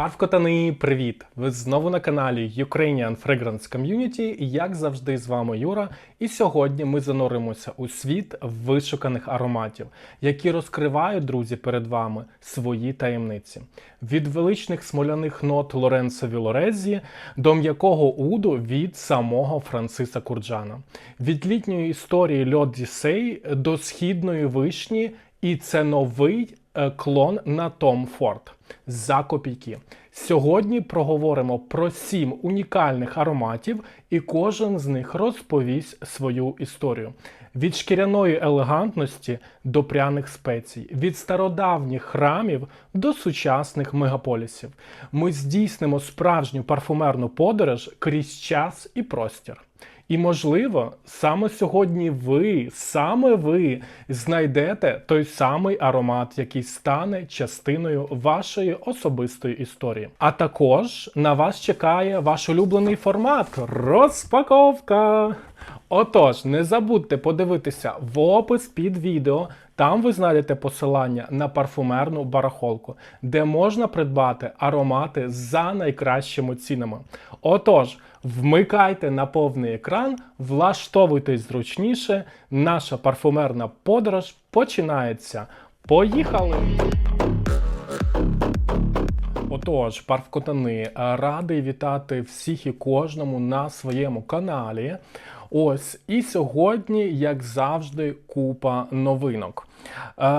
Парвкотани, привіт! Ви знову на каналі Ukrainian Fragrance Community і як завжди з вами Юра. І сьогодні ми зануримося у світ вишуканих ароматів, які розкривають, друзі, перед вами свої таємниці. Від величних смоляних нот Лоренцо Вілорезі до м'якого уду від самого Франциса Курджана, від літньої історії Льот Дісей до східної вишні, і це новий клон на Том Форд за копійки. Сьогодні проговоримо про сім унікальних ароматів, і кожен з них розповість свою історію. Від шкіряної елегантності до пряних спецій, від стародавніх храмів до сучасних мегаполісів. Ми здійснимо справжню парфумерну подорож крізь час і простір. І, можливо, саме сьогодні ви, саме ви знайдете той самий аромат, який стане частиною вашої особистої історії. А також на вас чекає ваш улюблений формат розпаковка. Отож, не забудьте подивитися в опис під відео. Там ви знайдете посилання на парфумерну барахолку, де можна придбати аромати за найкращими цінами. Отож, вмикайте на повний екран, влаштовуйтесь зручніше. Наша парфумерна подорож починається. Поїхали! Отож, парфкотани, радий вітати всіх і кожному на своєму каналі. Ось і сьогодні, як завжди, купа новинок. Е,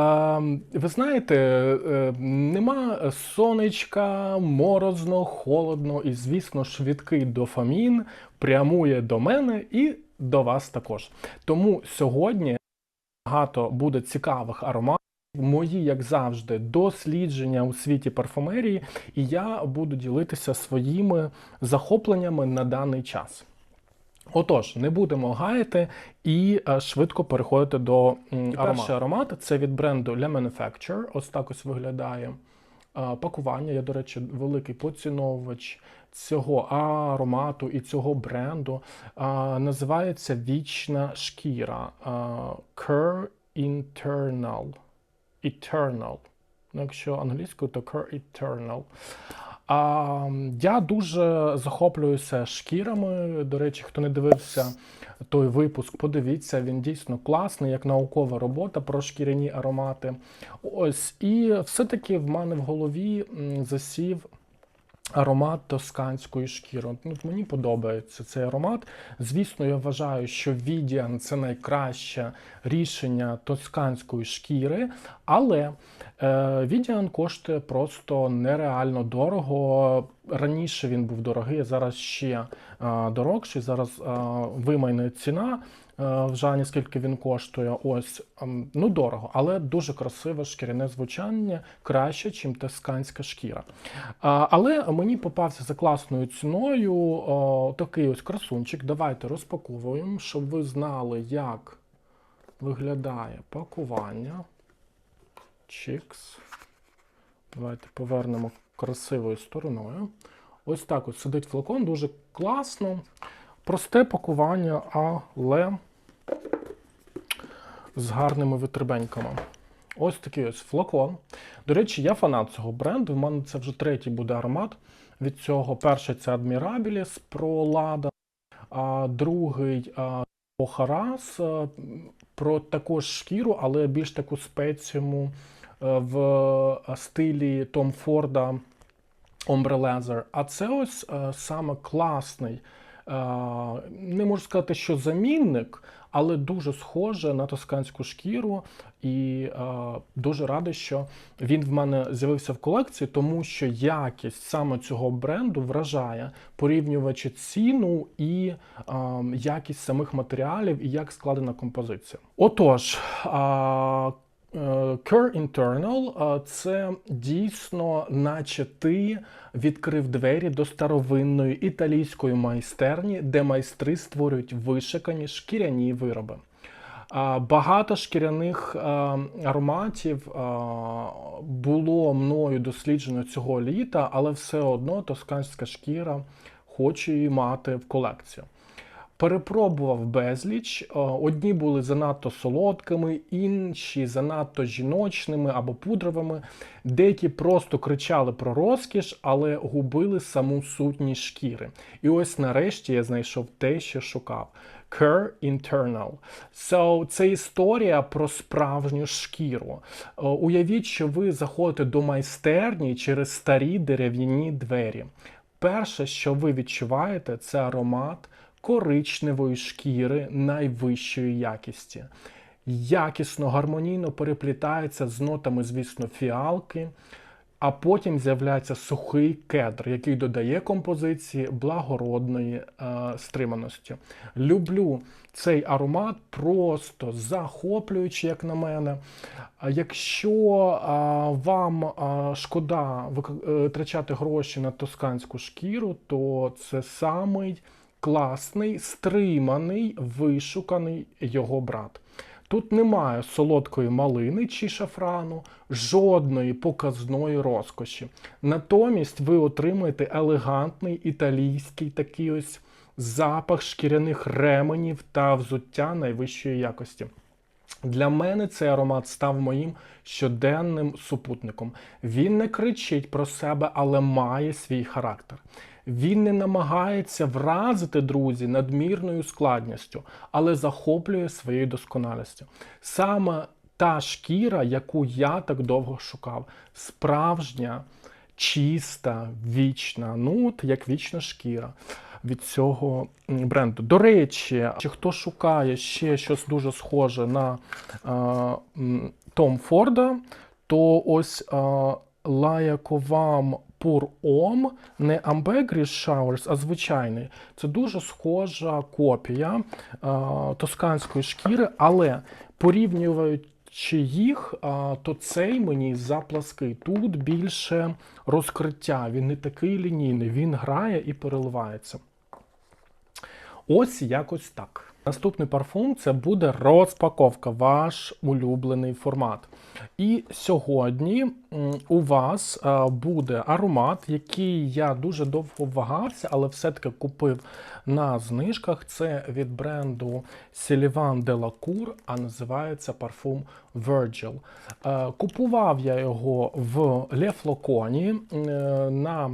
ви знаєте, е, нема сонечка, морозно, холодно, і, звісно, швидкий дофамін прямує до мене і до вас також. Тому сьогодні багато буде цікавих ароматів. Мої, як завжди, дослідження у світі парфумерії, і я буду ділитися своїми захопленнями на даний час. Отож, не будемо гаяти і е, швидко переходити до м, перший аромат. Це від бренду Le Manufacturer. Ось так ось виглядає е, пакування. Я, до речі, великий поціновувач цього аромату і цього бренду. Е, Називається Вічна шкіра Cur Internal. Eternal. Ну, якщо англійською, то Cur Eternal. А, я дуже захоплююся шкірами. До речі, хто не дивився той випуск, подивіться, він дійсно класний, як наукова робота про шкіряні аромати. Ось, і все-таки в мене в голові засів. Аромат тосканської шкіри. Ну, мені подобається цей аромат. Звісно, я вважаю, що Відіан це найкраще рішення тосканської шкіри, але е, Відіан коштує просто нереально дорого. Раніше він був дорогий, зараз ще е, дорогший. Зараз е, вимайна ціна. Е, в Жані, скільки він коштує, ось ем, ну дорого, але дуже красиве шкіряне звучання, краще, ніж тосканська шкіра. Але мені попався за класною ціною такий ось красунчик. Давайте розпаковуємо, щоб ви знали, як виглядає пакування. Чікс. Давайте повернемо красивою стороною. Ось так ось сидить флакон, дуже класно. Просте пакування, але з гарними витребеньками. Ось такий ось флакон. До речі, я фанат цього бренду. У мене це вже третій буде аромат від цього. Перший це Admirabilis про Lada, а другий Охарас про також шкіру, але більш таку спеціуму в стилі Том Форда Ombre Leather. А це ось а, саме класний. Не можу сказати, що замінник, але дуже схоже на тосканську шкіру, і дуже радий, що він в мене з'явився в колекції, тому що якість саме цього бренду вражає, порівнюючи ціну і якість самих матеріалів, і як складена композиція. Отож. Е, Cure Internal це дійсно, наче ти відкрив двері до старовинної італійської майстерні, де майстри створюють вишикані шкіряні вироби. Багато шкіряних ароматів було мною досліджено цього літа, але все одно тосканська шкіра хоче її мати в колекцію. Перепробував безліч. Е, Одні були занадто солодкими, інші занадто жіночними або пудровими. Деякі просто кричали про розкіш, але губили саму сутність шкіри. І ось нарешті я знайшов те, що шукав. Cur Internal. So, це історія про справжню шкіру. Е, Уявіть, що ви заходите до майстерні через старі дерев'яні двері. Перше, що ви відчуваєте, це аромат коричневої шкіри найвищої якісті. Якісно, гармонійно переплітається з нотами, звісно, фіалки, а потім з'являється сухий кедр, який додає композиції благородної е, стриманості. Люблю цей аромат просто захоплюючий, як на мене. Якщо а, вам а, шкода е, гроші на тосканську шкіру, то це самий класний, стриманий, вишуканий його брат. Тут немає солодкої малини чи шафрану, жодної показної розкоші. Натомість ви отримаєте елегантний італійський такий ось запах шкіряних ременів та взуття найвищої якості. Для мене цей аромат став моїм щоденним супутником. Він не кричить про себе, але має свій характер. Він не намагається вразити друзі надмірною складністю, але захоплює своєю досконалістю. Саме та шкіра, яку я так довго шукав, справжня, чиста, вічна, ну от як вічна шкіра від цього бренду. До речі, чи хто шукає ще щось дуже схоже на Том Форда, то ось а, Лаяковам Pur Om, не Ambergris Showers, а звичайний. Це дуже схожа копія а, тосканської шкіри, але порівнюючи їх, а, то цей мені заплаский. Тут більше розкриття, він не такий лінійний, він грає і переливається. Ось якось так. Наступний парфум це буде розпаковка, ваш улюблений формат. І сьогодні у вас е, буде аромат, який я дуже довго вагався, але все-таки купив на знижках. Це від бренду la Cour, а називається парфум Virgil. Е, Купував я його в Flacon е, на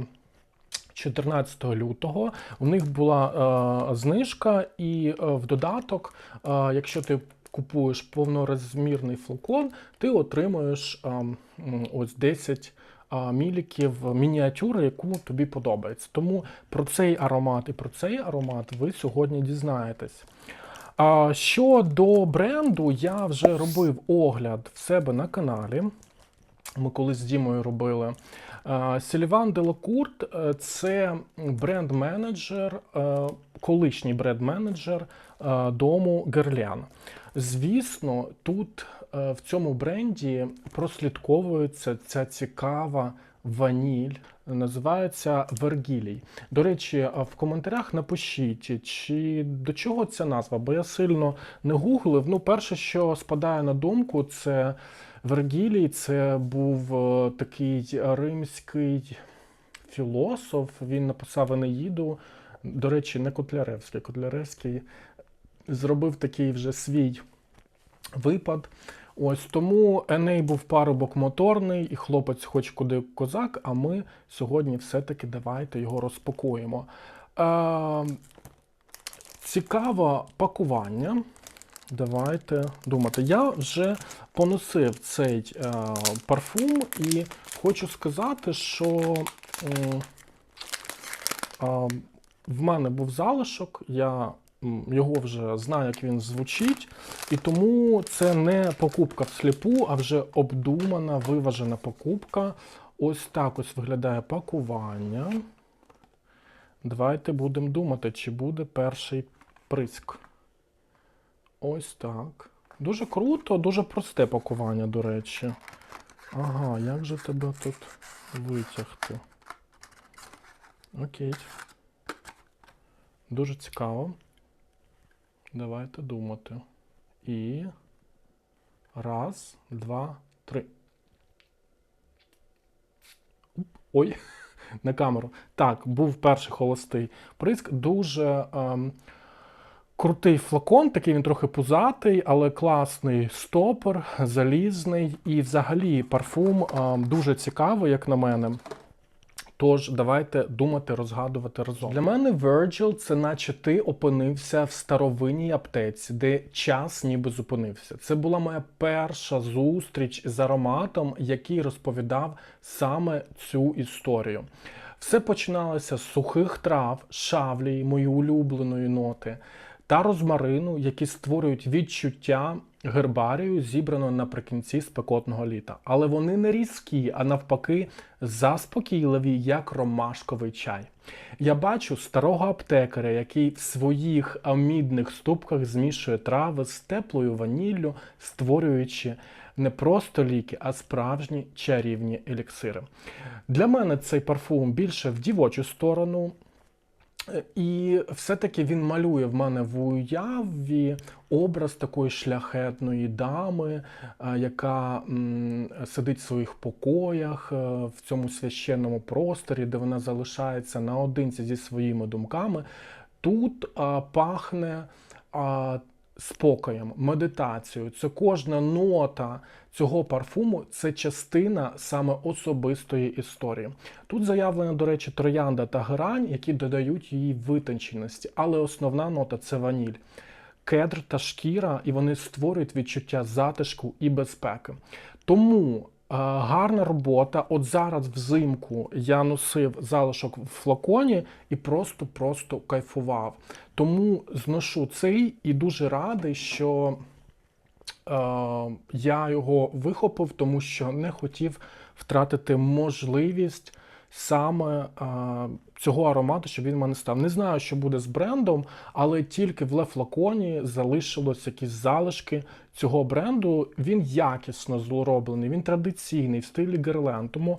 14 лютого у них була е, знижка, і е, в додаток, е, якщо ти купуєш повнорозмірний флакон, ти отримуєш е, ось 10 е, міліків мініатюри, яку тобі подобається. Тому про цей аромат і про цей аромат ви сьогодні дізнаєтесь. А щодо бренду, я вже робив огляд в себе на каналі. Ми колись з Дімою робили. Сільван Делакурт це бренд-менеджер, е, колишній бренд-менеджер е, дому Герлян. Звісно, тут е, в цьому бренді прослідковується ця цікава ваніль. Називається Вергілій. До речі, в коментарях напишіть, чи до чого ця назва, бо я сильно не гуглив. Ну, перше, що спадає на думку, це Вергілій це був е, такий римський філософ. Він написав Енеїду. До речі, не Котляревський. Котляревський зробив такий вже свій випад. Ось тому Еней був парубок моторний, і хлопець хоч куди козак, а ми сьогодні все-таки давайте його розпакуємо. Е, цікаве пакування. Давайте думати. Я вже поносив цей е, парфум і хочу сказати, що м, е, в мене був залишок, я його вже знаю, як він звучить, і тому це не покупка всліпу, а вже обдумана, виважена покупка. Ось так ось виглядає пакування. Давайте будемо думати, чи буде перший приск. Ось так. Дуже круто, дуже просте пакування, до речі. Ага, як же тебе тут витягти? Окей. Дуже цікаво. Давайте думати. І. Раз, два, три. Ой, на камеру. Так, був перший холостий приск. Дуже. Ем, Крутий флакон, такий він трохи пузатий, але класний стопор, залізний. І взагалі парфум дуже цікавий, як на мене. Тож давайте думати, розгадувати разом. Для мене Virgil це наче ти опинився в старовинній аптеці, де час ніби зупинився. Це була моя перша зустріч з ароматом, який розповідав саме цю історію. Все починалося з сухих трав, шавлії, моєї улюбленої ноти, та розмарину, які створюють відчуття гербарію, зібраного наприкінці спекотного літа. Але вони не різкі, а навпаки, заспокійливі, як ромашковий чай. Я бачу старого аптекаря, який в своїх амідних ступках змішує трави з теплою ваніллю, створюючи не просто ліки, а справжні чарівні еліксири. Для мене цей парфум більше в дівочу сторону. І все-таки він малює в мене в уяві образ такої шляхетної дами, е, яка сидить в своїх покоях е, в цьому священному просторі, де вона залишається наодинці зі своїми думками. Тут а, пахне а, спокоєм, медитацією. Це кожна нота цього парфуму це частина саме особистої історії. Тут заявлена, до речі, троянда та герань, які додають її витонченості, але основна нота це ваніль. Кедр та шкіра, і вони створюють відчуття затишку і безпеки. Тому гарна робота. От зараз взимку я носив залишок в флаконі і просто-просто кайфував. Тому зношу цей і дуже радий, що е, я його вихопив, тому що не хотів втратити можливість саме е, цього аромату, щоб він в мене став. Не знаю, що буде з брендом, але тільки в лефлаконі залишилось якісь залишки цього бренду. Він якісно зроблений, він традиційний в стилі Герлен. Тому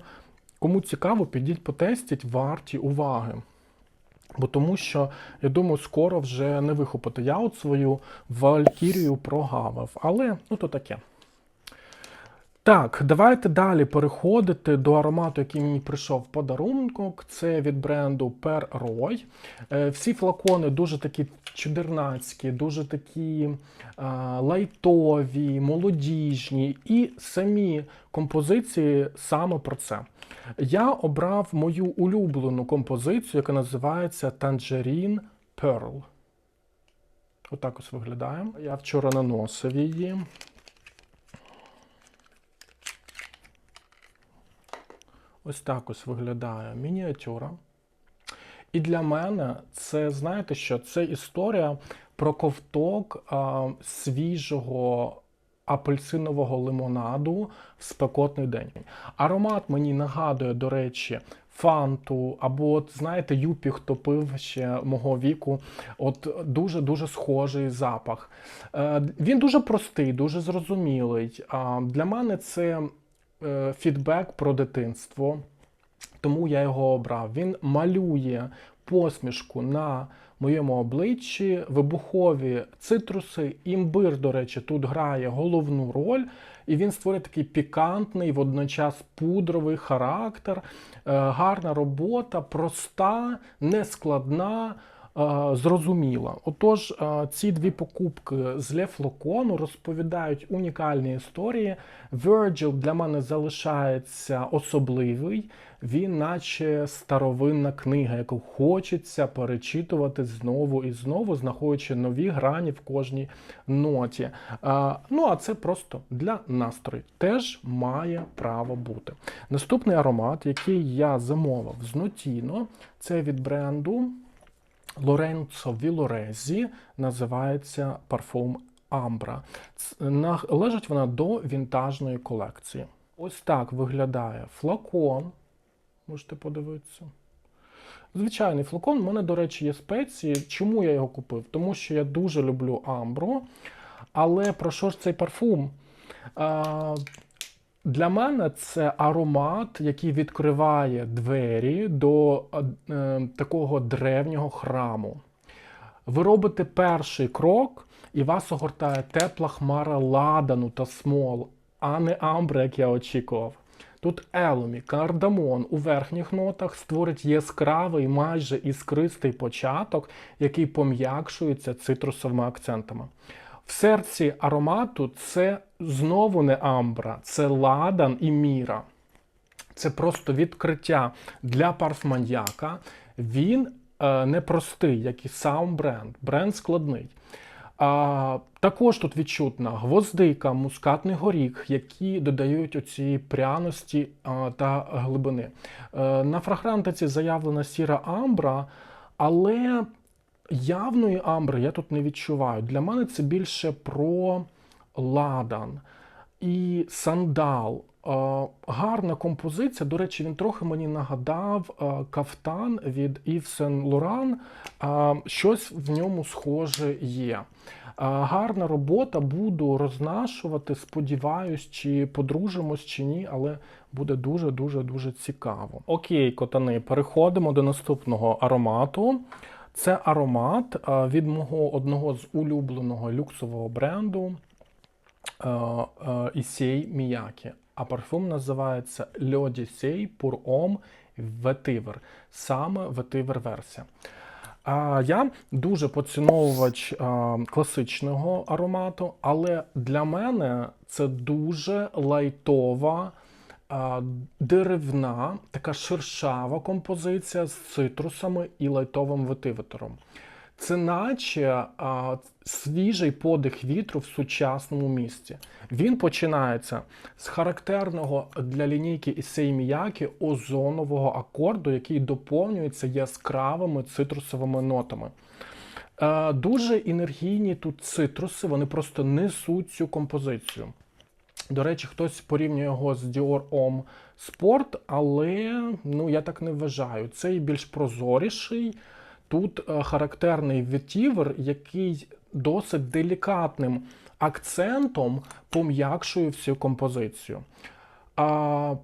кому цікаво, підіть потестіть, варті уваги. Бо тому що, я думаю, скоро вже не вихопити. Я от свою валькірію прогавив. Але ну то таке. Так, давайте далі переходити до аромату, який мені прийшов в подарунок. Це від бренду Per Roy. Е, Всі флакони дуже такі чудернацькі, дуже такі е, лайтові, молодіжні і самі композиції саме про це. Я обрав мою улюблену композицію, яка називається Tangerine Pearl. Отак ось виглядає. Я вчора наносив її. Ось так ось виглядає мініатюра. І для мене це, знаєте що, це історія про ковток а, свіжого апельсинового лимонаду в спекотний день. Аромат мені нагадує, до речі, фанту, або, от, знаєте, юпі, хто пив ще мого віку. От дуже-дуже схожий запах. Е, він дуже простий, дуже зрозумілий. А, для мене це е, фідбек про дитинство, тому я його обрав. Він малює посмішку на моєму обличчі, вибухові цитруси, імбир, до речі, тут грає головну роль, і він створює такий пікантний, водночас пудровий характер, Е, гарна робота, проста, нескладна. Зрозуміла. Отож, ці дві покупки з Ле Флокону розповідають унікальні історії. Virgil для мене залишається особливий. Він, наче старовинна книга, яку хочеться перечитувати знову і знову, знаходячи нові грані в кожній ноті. Ну а це просто для настрою. Теж має право бути. Наступний аромат, який я замовив з Notino, це від бренду Лоренцо Вілорезі, називається парфум Амбра. Належить вона до вінтажної колекції. Ось так виглядає флакон. Можете подивитися. Звичайний флакон. У мене, до речі, є спеції. Чому я його купив? Тому що я дуже люблю амбру. Але про що ж цей парфум? Для мене це аромат, який відкриває двері до е, такого древнього храму. Ви робите перший крок, і вас огортає тепла хмара ладану та смол, а не амбра, як я очікував. Тут елумі, кардамон у верхніх нотах створить яскравий, майже іскристий початок, який пом'якшується цитрусовими акцентами. В серці аромату це знову не амбра, це ладан і міра. Це просто відкриття для парфманьяка. Він е, не простий, як і сам бренд. Бренд складний. А, також тут відчутна гвоздика, мускатний горіх, які додають оці пряності а, та глибини. Е, на фрагрантиці заявлена сіра амбра, але явної амбри я тут не відчуваю. Для мене це більше про ладан і сандал. Е, Гарна композиція. До речі, він трохи мені нагадав е, кафтан від Laurent. Е, Щось в ньому схоже є. Е, Гарна робота, буду рознашувати. Сподіваюсь, чи подружимось, чи ні, але буде дуже дуже дуже цікаво. Окей, котани, переходимо до наступного аромату. Це аромат е, від мого одного з улюбленого люксового бренду Ісей Міякі. А парфум називається L'Odyssey pour Homme Vetiver. Саме Vetiver версія. Я дуже поціновувач класичного аромату, але для мене це дуже лайтова, деревна, така шершава композиція з цитрусами і лайтовим ветиветером. Це наче а, свіжий подих вітру в сучасному місті. Він починається з характерного для лінійки Ісей Міякі озонового акорду, який доповнюється яскравими цитрусовими нотами. Е, дуже енергійні тут цитруси, вони просто несуть цю композицію. До речі, хтось порівнює його з Dior Homme Sport, але ну, я так не вважаю. Цей більш прозоріший. Тут е, характерний ветівер, який досить делікатним акцентом пом'якшує всю композицію. А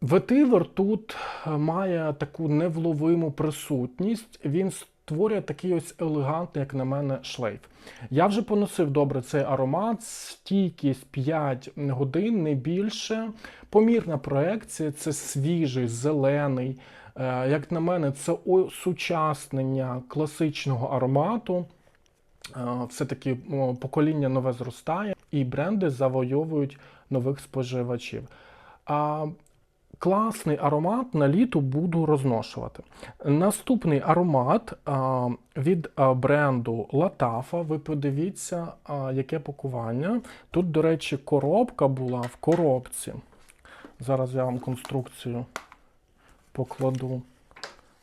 ветивер тут е, має таку невловиму присутність. Він створює такий ось елегантний, як на мене, шлейф. Я вже поносив добре цей аромат, стійкість 5 годин, не більше. Помірна проекція це свіжий, зелений. Е, Як на мене, це осучаснення класичного аромату. Е, Все-таки покоління нове зростає, і бренди завойовують нових споживачів. А класний аромат на літо буду розношувати. Наступний аромат від бренду Латафа. Ви подивіться, яке пакування. Тут, до речі, коробка була в коробці. Зараз я вам конструкцію покладу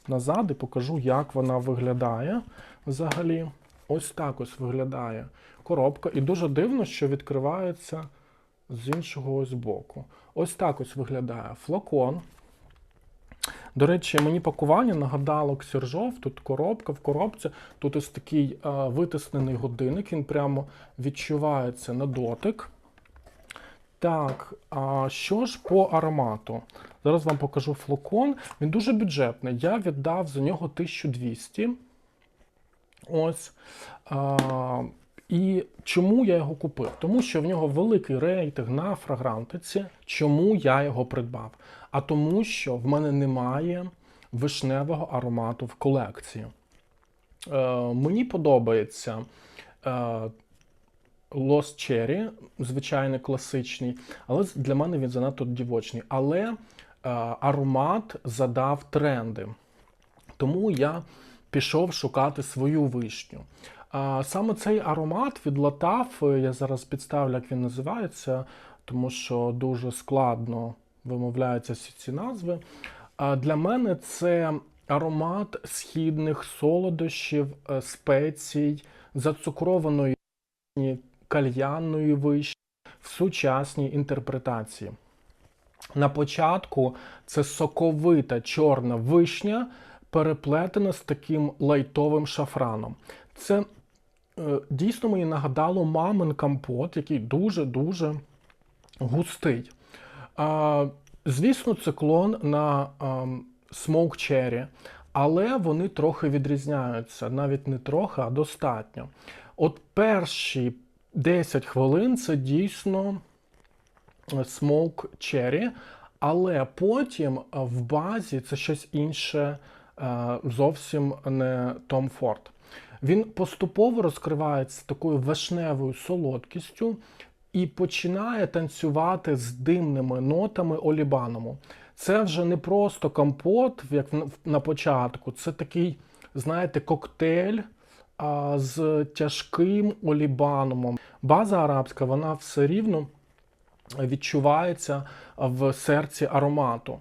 назад і покажу, як вона виглядає взагалі. Ось так ось виглядає коробка. І дуже дивно, що відкривається з іншого ось боку. Ось так ось виглядає флакон. До речі, мені пакування нагадало Ксержов, тут коробка в коробці, тут ось такий е, витиснений годинник, він прямо відчувається на дотик. Так, а що ж по аромату? Зараз вам покажу флакон. Він дуже бюджетний. Я віддав за нього 1200. Ось. А, і чому я його купив? Тому що в нього великий рейтинг на фрагрантиці. Чому я його придбав? А тому, що в мене немає вишневого аромату в колекції. Е, мені подобається е, Lost Cherry, звичайно, класичний, але для мене він занадто дівочний. Але е, аромат задав тренди. Тому я пішов шукати свою вишню. Саме цей аромат від Латаф, я зараз підставлю, як він називається, тому що дуже складно вимовляються всі ці назви. Для мене це аромат східних солодощів, е, спецій, зацукрованої кальянної вишні в сучасній інтерпретації. На початку це соковита чорна вишня, переплетена з таким лайтовим шафраном. Це е, дійсно мені нагадало мамин компот, який дуже-дуже густий. Звісно, це клон на ем, Smoke Cherry, але вони трохи відрізняються. Навіть не трохи, а достатньо. От перші 10 хвилин це дійсно Smoke Cherry, Але потім е, в базі це щось інше, е, зовсім не Том Форд. Він поступово розкривається такою вишневою солодкістю і починає танцювати з димними нотами олібаному. Це вже не просто компот, як на початку, це такий, знаєте, коктейль з тяжким олібанумом. База арабська, вона все рівно відчувається в серці аромату.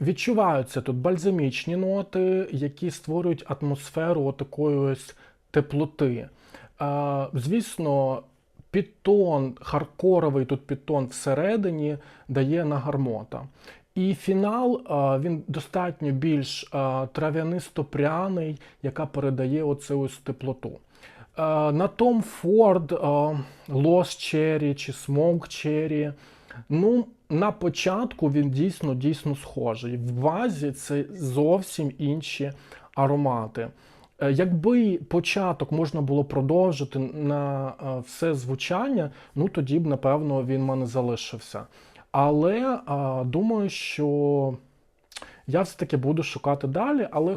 Відчуваються тут бальзамічні ноти, які створюють атмосферу такої ось теплоти. Звісно, підтон, хардкоровий тут підтон всередині дає на гармота. І фінал він достатньо більш трав'янисто-пряний, яка передає оцю ось теплоту. На Tom Ford Lost Cherry чи Smoke Cherry, ну, на початку він дійсно дійсно схожий. В базі це зовсім інші аромати. Е, Якби початок можна було продовжити на е, все звучання, ну тоді б, напевно, він в мене залишився. Але е, думаю, що я все-таки буду шукати далі, але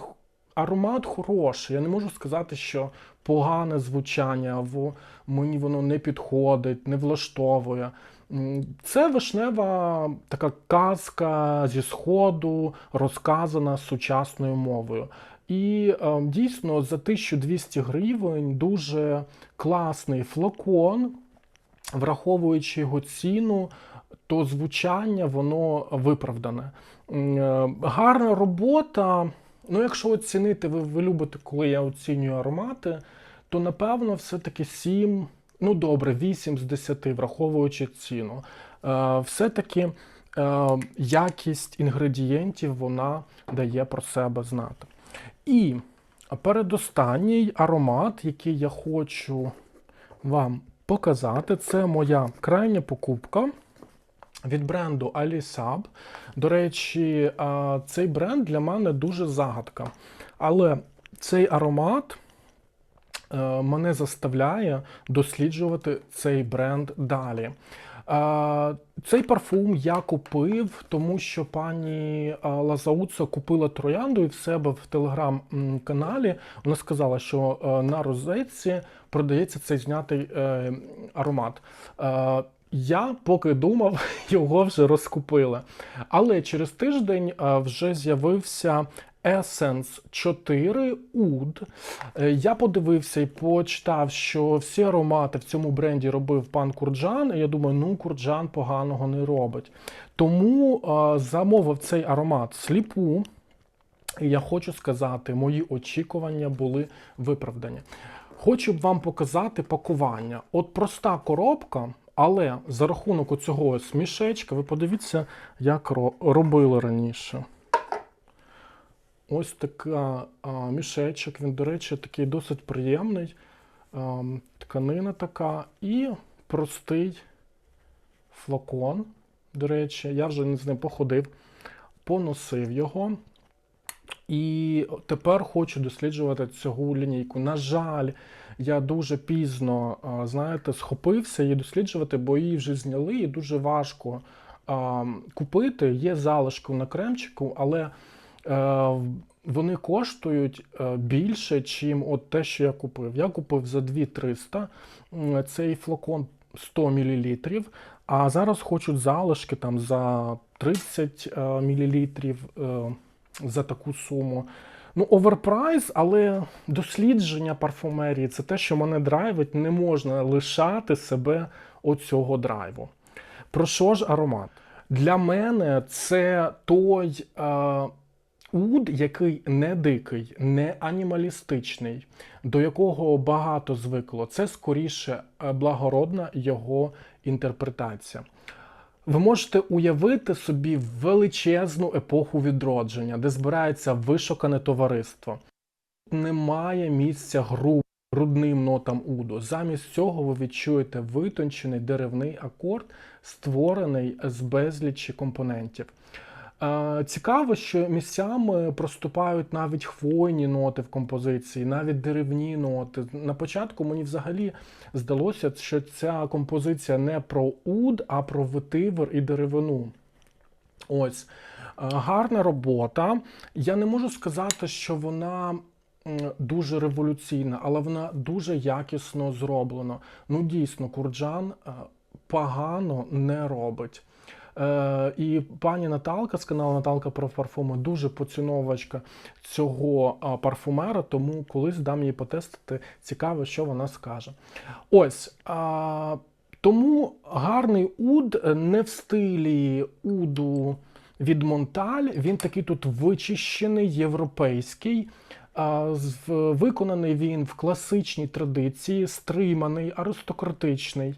аромат хороший. Я не можу сказати, що погане звучання, або мені воно не підходить, не влаштовує. Це вишнева така казка зі сходу, розказана сучасною мовою. І е, дійсно за 1200 гривень дуже класний флакон, враховуючи його ціну, то звучання воно виправдане. Е, Гарна робота. Ну, якщо оцінити, ви, ви любите, коли я оцінюю аромати, то напевно все-таки 7, ну добре, 8 з 10, враховуючи ціну. Е, все-таки е, якість інгредієнтів вона дає про себе знати. І передостанній аромат, який я хочу вам показати, це моя крайня покупка від бренду Alisab. До речі, цей бренд для мене дуже загадка. Але цей аромат е, мене заставляє досліджувати цей бренд далі. Е, Цей парфум я купив, тому що пані е, Лазауца купила троянду і в себе в телеграм-каналі. Вона сказала, що е, на розетці продається цей знятий е, аромат. Е, Я поки думав, його вже розкупили. Але через тиждень е, вже з'явився Essence 4 Oud. Е, Я подивився і почитав, що всі аромати в цьому бренді робив пан Курджан. І я думаю, ну Курджан поганого не робить. Тому е, замовив цей аромат сліпу. І я хочу сказати, мої очікування були виправдані. Хочу б вам показати пакування. От проста коробка, але за рахунок цього ось мішечка, ви подивіться, як робили раніше. Ось така а, мішечок. Він, до речі, такий досить приємний. А, тканина така і простий флакон. До речі, я вже з ним походив, поносив його. І тепер хочу досліджувати цю лінійку. На жаль, я дуже пізно, знаєте, схопився її досліджувати, бо її вже зняли, і дуже важко а, купити. Є залишки на кремчику, але вони коштують е, більше, ніж от те, що я купив. Я купив за 2300 цей флакон 100 мл, а зараз хочуть залишки там за 30 е, мл е, за таку суму. Ну, оверпрайс, але дослідження парфумерії це те, що мене драйвить, не можна лишати себе оцього драйву. Про що ж аромат? Для мене це той е, уд, який не дикий, не анімалістичний, до якого багато звикло. Це скоріше е, благородна його інтерпретація. Ви можете уявити собі величезну епоху відродження, де збирається вишукане товариство. Немає місця гру грудним нотам уду. Замість цього ви відчуєте витончений деревний акорд, створений з безлічі компонентів. Цікаво, що місцями проступають навіть хвойні ноти в композиції, навіть деревні ноти. На початку мені взагалі здалося, що ця композиція не про уд, а про ветивер і деревину. Ось гарна робота. Я не можу сказати, що вона дуже революційна, але вона дуже якісно зроблена. Ну, дійсно, Курджан погано не робить. Е, і пані Наталка з каналу Наталка про парфуми дуже поціновувачка цього парфумера, тому колись дам їй потестити. Цікаво, що вона скаже. Ось. А, тому гарний уд е, не в стилі уду від Монталь. Він такий тут вичищений, європейський. Виконаний він в класичній традиції, стриманий, аристократичний.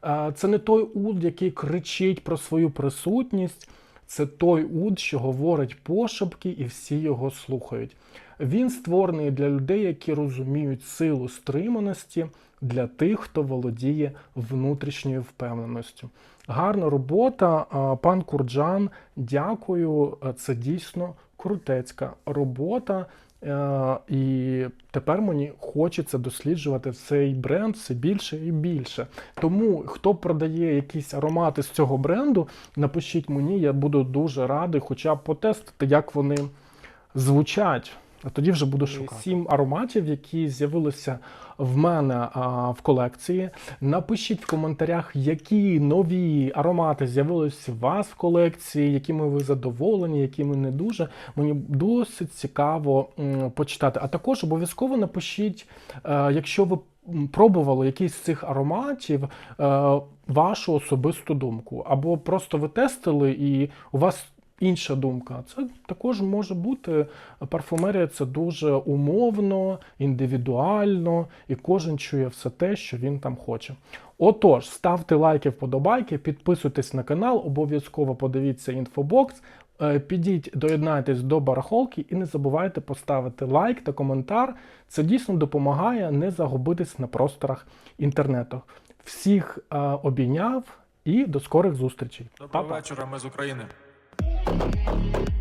А, Це не той уд, який кричить про свою присутність. Це той уд, що говорить пошепки, і всі його слухають. Він створений для людей, які розуміють силу стриманості, для тих, хто володіє внутрішньою впевненістю. Гарна робота, пан Курджан. Дякую. Це дійсно крутецька робота. Е, І тепер мені хочеться досліджувати цей бренд все більше і більше. Тому хто продає якісь аромати з цього бренду, напишіть мені, я буду дуже радий, хоча б потестити, як вони звучать. А тоді вже буду шукати. Сім ароматів, які з'явилися в мене а, в колекції. Напишіть в коментарях, які нові аромати з'явились у вас в колекції, якими ви задоволені, якими не дуже. Мені досить цікаво м, почитати. А також обов'язково напишіть, е, якщо ви пробували якийсь з цих ароматів, е, вашу особисту думку. Або просто ви тестили і у вас інша думка. Це також може бути. Парфумерія це дуже умовно, індивідуально, і кожен чує все те, що він там хоче. Отож, ставте лайки, вподобайки, підписуйтесь на канал, обов'язково подивіться інфобокс. Е, Підіть, доєднайтесь до барахолки і не забувайте поставити лайк та коментар. Це дійсно допомагає не загубитись на просторах інтернету. Всіх е, обійняв і до скорих зустрічей. Доброго Па-па. вечора, ми з України. Thank you.